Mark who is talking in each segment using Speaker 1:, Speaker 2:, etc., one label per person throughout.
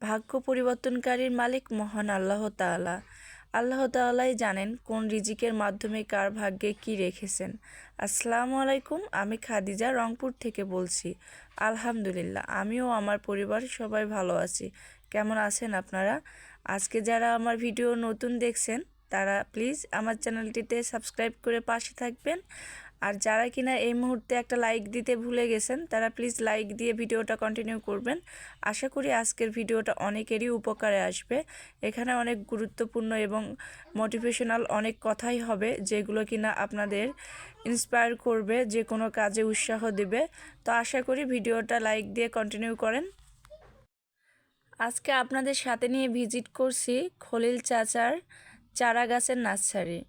Speaker 1: ভাগ্য পরিবর্তনকারীর মালিক মহান আল্লাহ তাআলা। আল্লাহ তাআলাই জানেন কোন রিজিকের মাধ্যমে কার ভাগ্যে কি রেখেছেন। আসসালামু আলাইকুম, আমি খাদিজা রংপুর থেকে বলছি। আলহামদুলিল্লাহ, আমিও আমার পরিবার সবাই ভালো আছি। কেমন আছেন আপনারা? আজকে যারা আমার ভিডিও নতুন দেখছেন, তারা প্লিজ আমার চ্যানেলটিতে সাবস্ক্রাইব করে পাশে থাকবেন। আর যারা কিনা এই মুহূর্তে একটা লাইক দিতে ভুলে গেছেন, তারা প্লিজ লাইক দিয়ে ভিডিওটা কন্টিনিউ করবেন। আশা করি আজকের ভিডিওটা অনেকেরই উপকারে আসবে। এখানে অনেক গুরুত্বপূর্ণ এবং মোটিভেশনাল অনেক কথাই হবে, যেগুলো কিনা আপনাদের ইন্সপায়ার করবে, যে কোনো কাজে উৎসাহ দেবে। তো আশা করি ভিডিওটা লাইক দিয়ে কন্টিনিউ করেন। আজকে আপনাদের সাথে নিয়ে ভিজিট করছি খলিল চাচার চারা গাছের নার্সারি।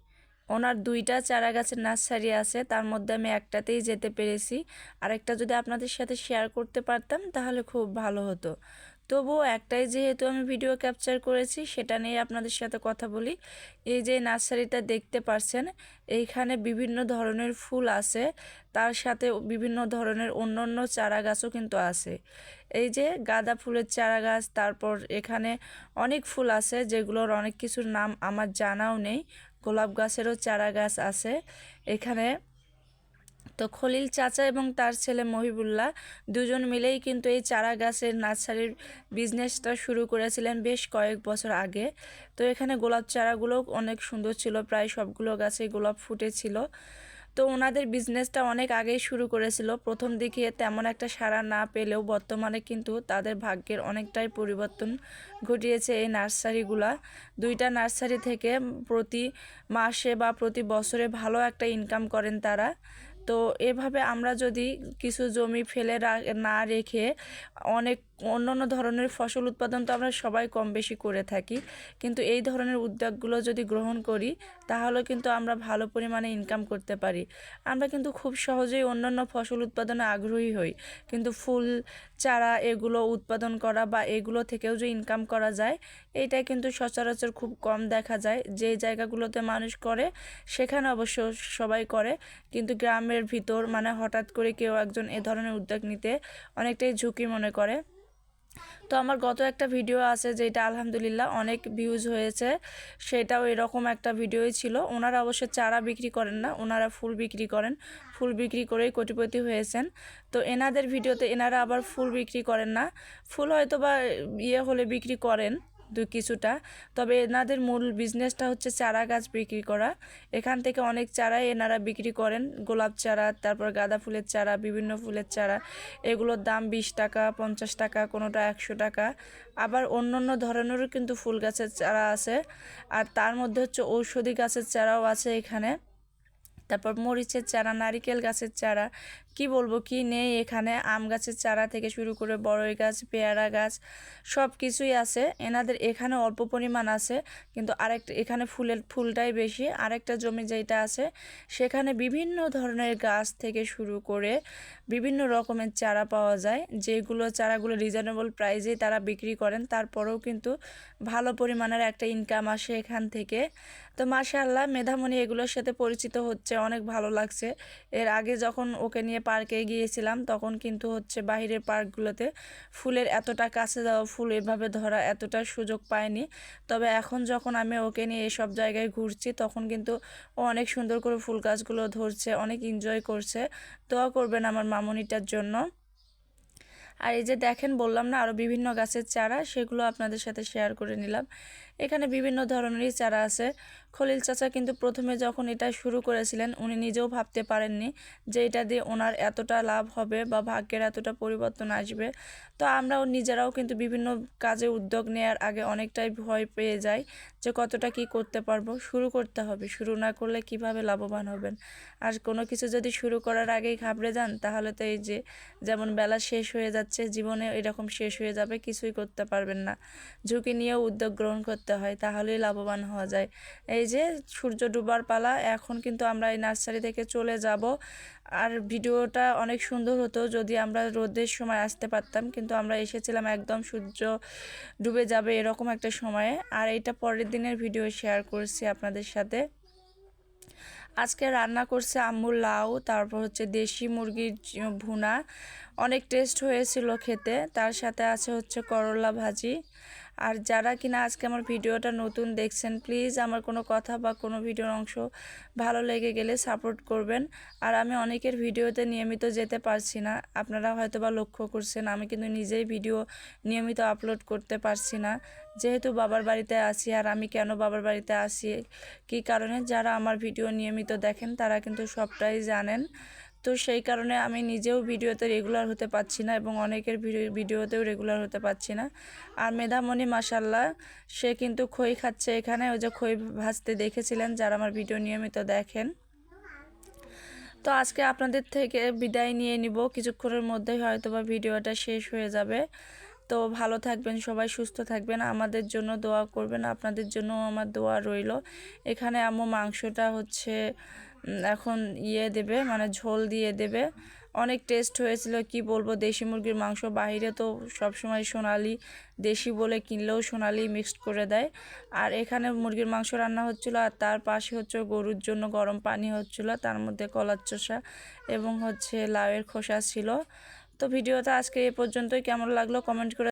Speaker 1: ওনার দুইটা চারা গাছের নার্সারি আছে, তার মধ্যে আমি একটাতেই যেতে পেরেছি। আরেকটা যদি আপনাদের সাথে শেয়ার করতে পারতাম, তাহলে খুব ভালো হতো। তবুও একটাই যেহেতু আমি ভিডিও ক্যাপচার করেছি, সেটা নিয়ে আপনাদের সাথে কথা বলি। এই যে নার্সারিটা দেখতে পারছেন, এইখানে বিভিন্ন ধরনের ফুল আছে, তার সাথে বিভিন্ন ধরনের অন্য অন্য চারা গাছও কিন্তু আছে। এই যে গাঁদা ফুলের চারা গাছ তারপর এখানে অনেক ফুল আছে, যেগুলোর অনেক কিছুর নাম আমার জানাও নেই। গোলাপ গাছেরও চারা গাছ আছে। এখানে তো খলিল চাচা এবং তার ছেলে মহিবুল্লাহ দুজন মিলেই কিন্তু এই চারা গাছের নার্সারির বিজনেসটা শুরু করেছিলেন বেশ কয়েক বছর আগে। তো এখানে গোলাপ চারাগুলো অনেক সুন্দর ছিল, প্রায় সবগুলো গাছে গোলাপ ফুটেছিল। তো ওনাদের বিজনেসটা অনেক আগেই শুরু করেছিল। প্রথম দিকে তেমন একটা সাড়া না পেলেও বর্তমানে কিন্তু তাদের ভাগ্যের অনেকটাই পরিবর্তন ঘটিয়েছে এই নার্সারিগুলা। দুইটা নার্সারি থেকে প্রতি মাসে বা প্রতি বছরে ভালো একটা ইনকাম করেন তারা। তো এভাবে আমরা যদি কিছু জমি ফেলে না রেখে অনেক অন্য অন্য ধরনের ফসল উৎপাদন তো আমরা সবাই কম বেশি করে থাকি। কিন্তু এই ধরনের উদ্যোগগুলো যদি গ্রহণ করি, তাহলে কিন্তু আমরা ভালো পরিমাণে ইনকাম করতে পারি। আমরা কিন্তু খুব সহজেই অন্যান্য ফসল উৎপাদনে আগ্রহী হই। কিন্তু ফুল, চারা এগুলো উৎপাদন করা বা এগুলো থেকেও যে ইনকাম করা যায় এইটা কিন্তু সচরাচর খুব কম দেখা যায়। যে জায়গাগুলোতে মানুষ করে, সেখানে অবশ্য সবাই করে। কিন্তু গ্রামের ভিতর মানে হঠাৎ করে কেউ একজন এ ধরনের উদ্যোগ নিতে অনেকটাই ঝুঁকি মনে করে। তো আমার গত একটা ভিডিও আছে যেটা আলহামদুলিল্লাহ অনেক ভিউজ হয়েছে। সেটাও এরকম একটা ভিডিওই ছিল। ওনারা অবশ্য চারা বিক্রি করেন না, ওনারা ফুল বিক্রি করেন। ফুল বিক্রি করেই কোটিপতি হয়েছেন। তো এনাদের ভিডিওতে এনারা আবার ফুল বিক্রি করেন না। ফুল হয়তো বা ইয়ে হলে বিক্রি করেন। দু কিছুটা। তবে এনাদের মূল বিজনেসটা হচ্ছে চারা গাছ বিক্রি করা। এখান থেকে অনেক চারাই এনারা বিক্রি করেন। গোলাপ চারা, তারপর গাঁদা ফুলের চারা, বিভিন্ন ফুলের চারা। এগুলোর দাম বিশ টাকা, পঞ্চাশ টাকা, কোনোটা একশো টাকা। আবার অন্য অন্য ধরনেরও কিন্তু ফুল গাছের চারা আছে। আর তার মধ্যে হচ্ছে ঔষধি গাছের চারাও আছে এখানে। তারপর মরিচের চারা, নারিকেল গাছের চারা, কি বলব, কি নেই এখানে? আম গাছের চারা থেকে শুরু করে বড়ই গাছ, পেয়ারা গাছ সব কিছুই আছে। এনাদের এখানে অল্প পরিমাণ আছে, কিন্তু আরেকটা, এখানে ফুলের, ফুলটাই বেশি। আরেকটা জমি যেটা আছে, সেখানে বিভিন্ন ধরনের গাছ থেকে শুরু করে বিভিন্ন রকমের চারা পাওয়া যায়। যেগুলো চারাগুলো রিজনেবল প্রাইসে তারা বিক্রি করেন, তারপরেও কিন্তু ভালো পরিমাণের একটা ইনকাম আসে এখান থেকে। তো মাশাআল্লাহ, মেধামণি এগুলোর সাথে পরিচিত হচ্ছে অনেক ভালো লাগছে। এর আগে যখন ওকে নিয়ে পার্কে গিয়েছিলাম, তখন কিন্তু হচ্ছে বাহিরের পার্কগুলোতে ফুলের এতটা কাছে যাওয়া ফুল এভাবে ধরা এতটা সুযোগ পায়নি। তবে এখন যখন আমি ওকে নিয়ে এসব জায়গায় ঘুরছি, তখন কিন্তু ও অনেক সুন্দর করে ফুল গাছগুলো ধরছে, অনেক এনজয় করছে। দোয়া করবেন আমার মামনিটার জন্য। আর এই যে দেখেন, বললাম না আরও বিভিন্ন গাছের চারা, সেগুলো আপনাদের সাথে শেয়ার করে নিলাম। এখানে বিভিন্ন ধরনেরই চারা আছে। খলিল চাচা কিন্তু প্রথমে যখন এটা শুরু করেছিলেন, উনি নিজেও ভাবতে পারেননি যে এটা দিয়ে ওনার এতটা লাভ হবে বা ভাগ্যের এতটা পরিবর্তন আসবে। তো আমরাও নিজেরাও কিন্তু বিভিন্ন কাজে উদ্যোগ নেওয়ার আগে অনেকটাই ভয় পেয়ে যাই যে কতটা কি করতে পারব। শুরু করতে হবে, শুরু না করলে কীভাবে লাভবান হবেন? আর কোনো কিছু যদি শুরু করার আগেই ঘাবড়ে যান, তাহলে তো এই যে যেমন বেলা শেষ হয়ে যাচ্ছে, জীবনে এরকম শেষ হয়ে যাবে, কিছুই করতে পারবেন না। ঝুঁকি নিয়েও উদ্যোগ গ্রহণ করতে হয় তাহলেই লাভবান হওয়া যায়। এই যে সূর্য ডুবার পালা, এখন কিন্তু আমরা এই নার্সারি থেকে চলে যাব। আর ভিডিওটা অনেক সুন্দর হতো যদি আমরা রোদের সময় আসতে পারতাম, কিন্তু আমরা এসেছিলাম একদম সূর্য ডুবে যাবে এরকম একটা সময়ে। আর এইটা পরের দিনের ভিডিও শেয়ার করছি আপনাদের সাথে। আজকে রান্না করছে আম্মু লাউ, তারপর হচ্ছে দেশি মুরগির ভুনা। অনেক টেস্ট হয়েছিল খেতে, তার সাথে আছে হচ্ছে করলা ভাজি। আর যারা কিনা আজকে আমার ভিডিওটা নতুন দেখছেন, প্লিজ আমার কোনো কথা বা কোনো ভিডিওর অংশ ভালো লেগে গেলে সাপোর্ট করবেন। আর আমি অনেকের ভিডিওতে নিয়মিত যেতে পারছি না, আপনারা হয়তো বা লক্ষ্য করছেন, আমি কিন্তু নিজেই ভিডিও নিয়মিত আপলোড করতে পারছি না। যেহেতু বাবার বাড়িতে আসি আর আমি কেন বাবার বাড়িতে আসি কী কারণে? যারা আমার ভিডিও নিয়মিত দেখেন, তারা কিন্তু সবটাই জানেন। তো সেই কারণে আমি নিজেও ভিডিওতে রেগুলার হতে পারছি না এবং অনেকের ভিডিও, ভিডিওতেও রেগুলার হতে পারছি না। আর মেধামণি মাসাল্লাহ সে কিন্তু খই খাচ্ছে এখানে। ওই যে খই ভাজতে দেখেছিলেন যারা আমার ভিডিও নিয়মিত দেখেন। তো আজকে আপনাদের থেকে বিদায় নিয়ে নিব। কিছুক্ষণের মধ্যেই হয়তো বা ভিডিওটা শেষ হয়ে যাবে। তো ভালো থাকবেন, সবাই সুস্থ থাকবেন। আমাদের জন্য দোয়া করবেন। আপনাদের জন্য আমার দোয়া রইল। এখানে আম্মু মাংসটা হচ্ছে এখন ইয়ে দেবে মানে ঝোল দিয়ে দেবে। অনেক টেস্ট হয়েছিল, কি বলব, দেশি মুরগির মাংস বাইরে তো সবসময় সোনালি, দেশি বলে কিনলেও সোনালি মিক্সড করে দেয়। আর এখানে মুরগির মাংস রান্না হচ্ছিল, আর তার পাশে হচ্ছে গরুর জন্য গরম পানি হচ্ছিল, তার মধ্যে কলার চোষা এবং হচ্ছে লাউয়ের খোসা ছিল। তো ভিডিওটা আজকে এ পর্যন্তই, কেমন লাগল কমেন্ট করে